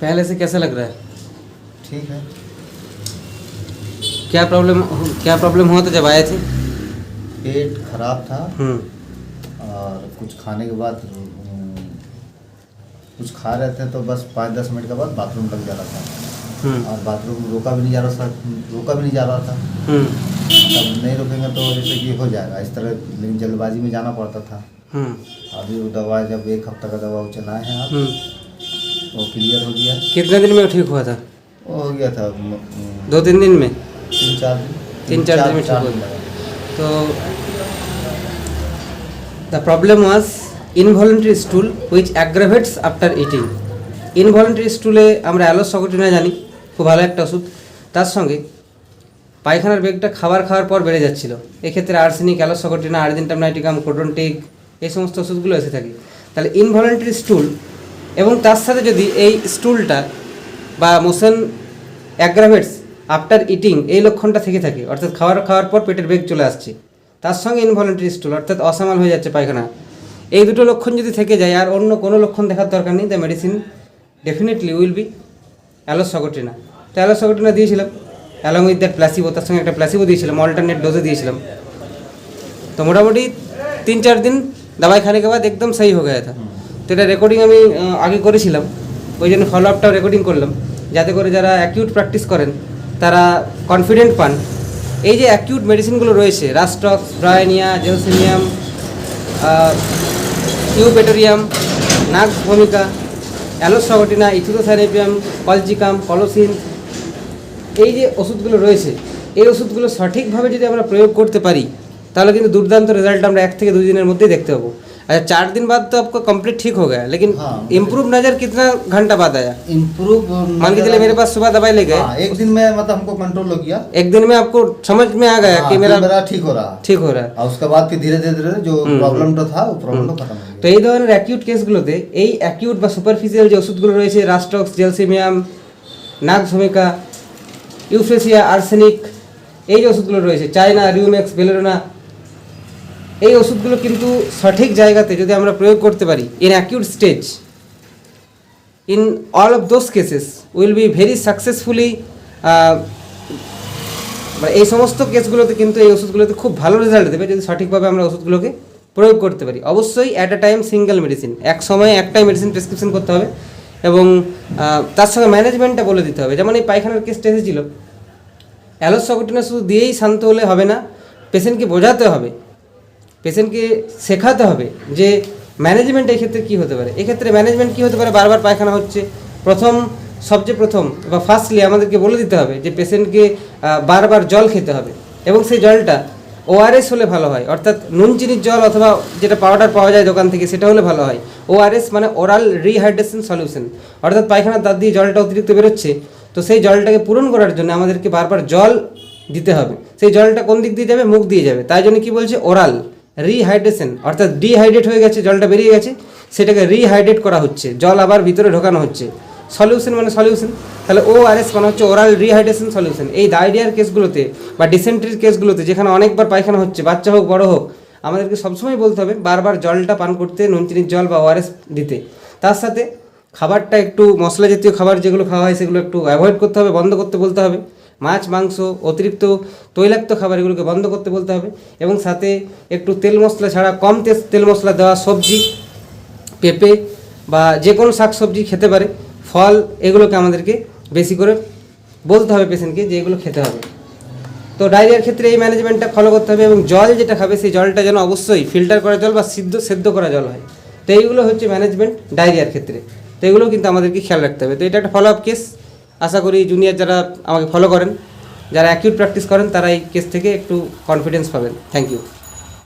पहले से कैसा लग रहा है? ठीक है। क्या प्रॉब्लम क्या प्रॉब्लम हुआ था जब आए थे? पेट खराब था। हम्म। और कुछ खाने के बाद हम्म, कुछ खा रहे थे तो बस पाँच दस मिनट के बाद बाथरूम लग जा रहा था। हम्म। और बाथरूम रोका भी नहीं जा रहा था रोका भी नहीं जा रहा था। हम्म। मतलब नहीं रोकेंगे तो जैसे कि हो जाएगा इस तरह लेकिन जल्दबाजी में जाना पड़ता था। अभी वो दवा जब एक हफ़्ता का दवा वो चलाए हैं आप। वो क्लियर हो गया कितने दिन में ठीक हुआ था वो हो गया था हम्म, दो तीन दिन में तीन चार दिन तीन चार दिन में ठीक हो दिन गया। लगा। তো the problem was involuntary stool which aggravates after eating involuntary স্টুলে আমরা অ্যালোস সকটিনা জানি খুব ভালো একটা ওষুধ তার সঙ্গে পায়খানার বেগটা খাবার খাওয়ার পর বেড়ে যাচ্ছিল এক্ষেত্রে arsenic aloe socotrina argentum nitricum কোডন্টিক এই সমস্ত ওষুধগুলো এসে থাকে তাহলে ইনভলেন্টারি স্টুল এবং তার সাথে যদি এই স্টুলটা বা মোশন অ্যাগ্রাভেটস আফটার ইটিং এই লক্ষণটা থেকে থাকে অর্থাৎ খাবার খাওয়ার পর পেটের বেগ চলে আসছে তার সঙ্গে ইনভলেন্টারি স্টুল অর্থাৎ অসামাল হয়ে যাচ্ছে পায়খানা এই দুটো লক্ষণ যদি থেকে যায় আর অন্য কোনো লক্ষণ দেখার দরকার নেই the medicine definitely will be aloe socotrina তো অ্যালোসকটিনা দিয়েছিলাম অ্যালং উইথ দ্যাট প্লাসিবো তার সঙ্গে একটা প্লাসিবো দিয়েছিলাম অল্টারনেট ডোজে দিয়েছিলাম तो मोटामोटी तीन चार दिन दवाई खाने के बाद एकदम सही हो गया था তো এটা রেকর্ডিং আমি আগে করেছিলাম। ওই জন্য ফলো আপটাও রেকর্ডিং করলাম। যাতে করে যারা অ্যাকিউট প্র্যাকটিস করেন, তারা কনফিডেন্ট পান। এই যে অ্যাকিউট মেডিসিনগুলো রয়েছে রাস্টক্স ব্রায়নিয়া জেলসিনিয়াম ইউপেটোরিয়াম নাগ ভূমিকা অ্যালোসগটিনা ইথিলোথাইরেপিয়াম কলজিকাম কলোসিন এই যে ওষুধগুলো রয়েছে, এই ওষুধগুলো সঠিকভাবে যদি আমরা প্রয়োগ করতে পারি, তাহলে কিন্তু দুর্দান্ত রেজাল্ট আমরা এক থেকে দুই দিনের মধ্যেই দেখতে পাবো। अच्छा चार दिन बाद तो आपका कंप्लीट ठीक हो गया लेकिन हाँ। इम्प्रूव नजर कितना घंटा बाद आया इम्प्रूव मान के चलिए मेरे पास सुबह दवाई ले गए हाँ, एक दिन में मतलब हमको कंट्रोल हो गया एक दिन में आपको समझ में आ गया हाँ, कि कि मेरा मेरा ठीक हो रहा ठीक हो रहा है और उसके बाद फिर धीरे धीरे धीरे जो हम्म, प्रॉब्लम तो था वो प्रॉब्लम तो खत्म हो তো गया এই ধরনের অ্যাকিউট কেসগুলোতে এই অ্যাকিউট বা সুপারফিশিয়াল যে ওষুধগুলো রয়েছে রাস্টক্স জেলসিমিয়াম নাগ ভূমিকা ইউফ্রেসিয়া আর্সেনিক এই যে ওষুধগুলো রয়েছে চায়না রিউমেক্স বেলোরোনা এই ওষুধগুলো কিন্তু সঠিক জায়গাতে যদি আমরা প্রয়োগ করতে পারি in acute stage in all of those cases will be very successfully এই সমস্ত কেসগুলোতে কিন্তু এই ওষুধগুলোতে খুব ভালো রেজাল্ট দেবে যদি সঠিকভাবে আমরা ওষুধগুলোকে প্রয়োগ করতে পারি। অবশ্যই at a time single medicine এক সময়ে একটাই মেডিসিন প্রেসক্রিপশন করতে হবে এবং তার সঙ্গে ম্যানেজমেন্টটা বলে দিতে হবে। যেমন এই পায়খানার কেসটা এসেছিল অ্যালোসকটিনা শুধু দিয়েই শান্ত হলে হবে না পেশেন্টকে বোঝাতে হবে পেশেন্টকে শেখাতে হবে যে ম্যানেজমেন্ট এই ক্ষেত্রে কী হতে পারে। এক্ষেত্রে ম্যানেজমেন্ট কী হতে পারে? বারবার পায়খানা হচ্ছে। প্রথম, সবচেয়ে প্রথম বা ফার্স্টলি আমাদেরকে বলে দিতে হবে যে পেশেন্টকে বারবার জল খেতে হবে এবং সেই জলটা ওআরএস হলে ভালো হয়। অর্থাৎ নুন চিনির জল অথবা যেটা পাউডার পাওয়া যায় দোকান থেকে সেটা হলে ভালো হয়। ওআরএস মানে ওরাল রিহাইড্রেশন সলিউশন অর্থাৎ পায়খানার দাঁত দিয়ে জলটা অতিরিক্ত বেরোচ্ছে, তো সেই জলটাকে পূরণ করার জন্য আমাদেরকে বারবার জল দিতে হবে। সেই জলটা কোন দিক দিয়ে যাবে? মুখ দিয়ে যাবে। তাই জন্য কি বলছে? ওরাল রিহাইড্রেশন অর্থাৎ ডিহাইড্রেট হয়ে গেছে, জলটা বেরিয়ে গেছে, সেটাকে রিহাইড্রেট করা হচ্ছে, জল আবার ভিতরে ঢোকানো হচ্ছে। সলিউশন মানে সলিউশন তাহলে ও আর এস মানে হচ্ছে ওরাল রিহাইড্রেশন সলিউশন এই ডায়রিয়ার কেসগুলোতে বা ডিসেন্ট্রির কেসগুলোতে যেখানে অনেকবার পায়খানা হচ্ছে, বাচ্চা হোক, বড় হোক, আমাদেরকে সবসময় বলতে হবে বারবার জলটা পান করতে নুন চিনির জল বা ওআরএস দিতে। তার সাথে খাবারটা একটু মশলা জাতীয় খাবার যেগুলো খাওয়া হয়, সেগুলো একটু অ্যাভয়েড করতে হবে, বন্ধ করতে বলতে হবে। মাছ, মাংস, অতিরিক্ত তৈলাক্ত খাবার এগুলোকে বন্ধ করতে বলতে হবে এবং সাথে একটু তেল মশলা ছাড়া কম তেল তেল মশলা দেওয়া সবজি, পেঁপে বা যে কোনো শাকসবজি খেতে পারে। ফল এগুলোকে আমাদেরকে বেশি করে বলতে হবে পেশেন্টকে যে এগুলো খেতে হবে। তো ডায়রিয়ার ক্ষেত্রে এই ম্যানেজমেন্টটা ফলো করতে হবে এবং জল যেটা খাবে সেই জলটা যেন অবশ্যই ফিল্টার করা জল বা সিদ্ধ, সেদ্ধ করা জল হয়। তো এইগুলো হচ্ছে ম্যানেজমেন্ট ডায়রিয়ার ক্ষেত্রে। তো এগুলো কিন্তু আমাদেরকে খেয়াল রাখতে হবে। তো এটা একটা ফলো আপ কেস আশা করি জুনিয়র যারা আমাকে ফলো করেন, যারা অ্যাকিউট প্র্যাকটিস করেন, তারা এই কেস থেকে একটু কনফিডেন্স পাবেন। Thank you